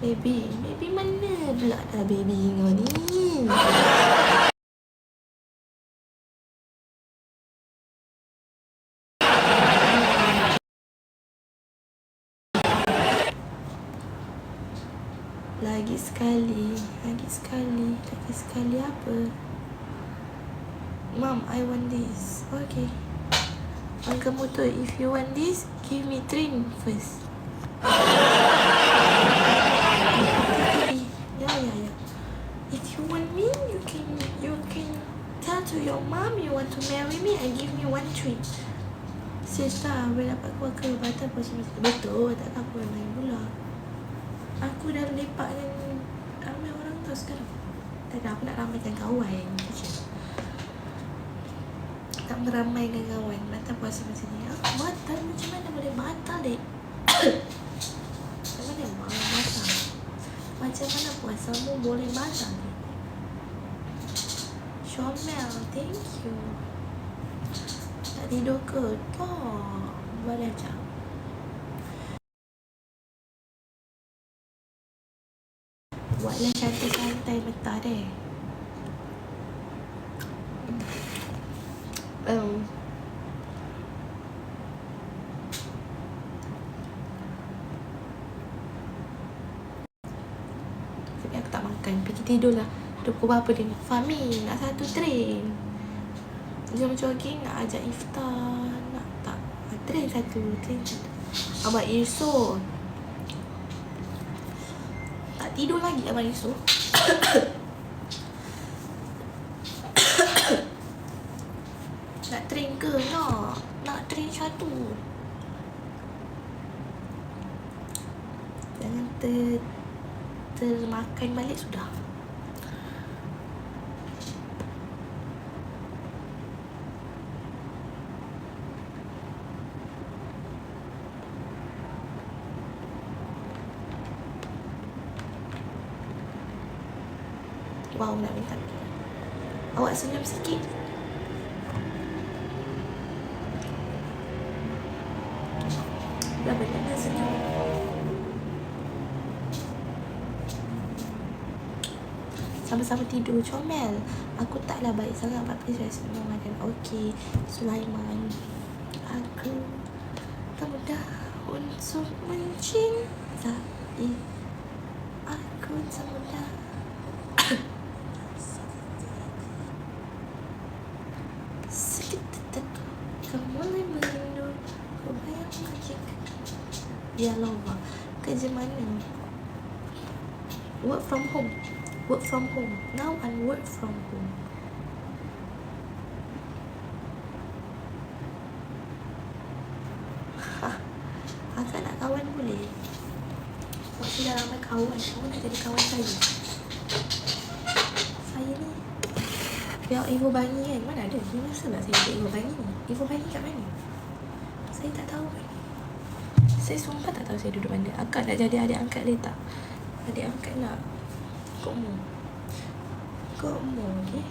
Baby, baby mana pula dah baby kau ni? Lagi sekali, lagi sekali, lagi sekali apa? Mom, I want this. Okay. Uncle Motor, if you want this, give me train first. Yeah, yeah, yeah. If you want me, you can you can tell to your mom you want to marry me and give me one train. Sis lah, boleh dapat keluar ke pun semua Betul, tak apa main pula. Aku dah lepak dengan ramai orang tau sekarang. Tak ada, aku nak ramaikan kawan. Tak meramaikan kawan Batal puasa macam ni ah, Batal macam mana boleh batal dek Macam mana boleh batal Macam mana puasamu boleh batal dek Shomel thank you tidur ke? Tak Boleh jap Buatlah cantik santai betah deh. Um, Tapi aku tak makan Pergi tidur lah. Dah pukul berapa dia ni? Fahmi Nak satu train Jom jogging Nak ajak iftar Nak tak ah, Train satu Train satu Abang Yusof Tak tidur lagi Abang Yusof Nak train ke? Nak. Nak train satu. Jangan ter termakan balik sudah. Wow, nak minta. Awak senyum sikit. Dah banyak dah senyum. Sama-sama tidur comel. Aku taklah baik sangat Pak Please rest no makan. Okey, Sulaiman. Aku mudah untuk mencintai. Aku tak mudah. Tetap kau mulai merindu Kau bayangkan jika Ya Allah Kerja mana Work from home. Work from home. Now I work from home. Ha, Akak nak kawan boleh Sebab saya dah ramai kawan Kamu nak jadi kawan saya Saya ni Yang Ibu Bangi kan Mana ada Ni masa lah saya ikut Ibu Bangi ni Ibu Bangi kat mana Saya tak tahu kan Saya sumpah tak tahu saya duduk mana Akak nak jadi adik angkat dia tak Adik angkat nak Kok mu Kok mu okay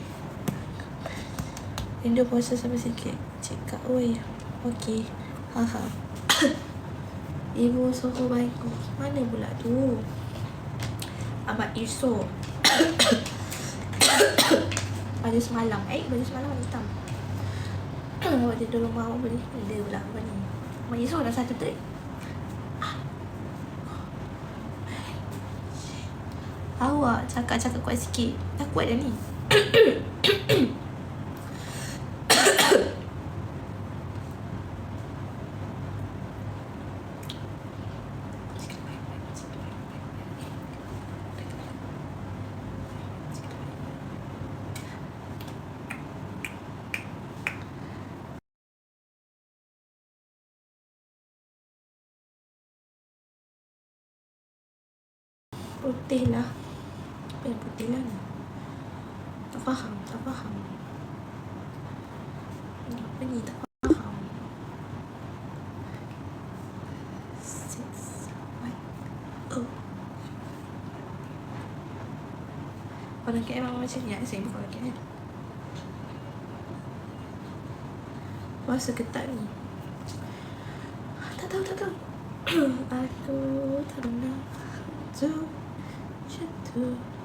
Rindu puasa sampai sikit Cakap oi Okay Haha Ibu suruh baikku Mana pula tu Abang Yusof Baju semalam. Eh baju semalam warna hitam. Awak tidur rumah awak boleh? Dia pula apa ni. Mak Yusof dah satu trik Awak cakap-cakap kuat sikit. Dah kuat dah ni Putih lah Apa yang putih lah ni Tak faham Tak faham Apa ni tak faham Six White Oh Orang KL memang macam ni Saya bukan orang KL Puasa ketat ni Tak tahu tak tahu Aku tak pernah Jumpa Gentle.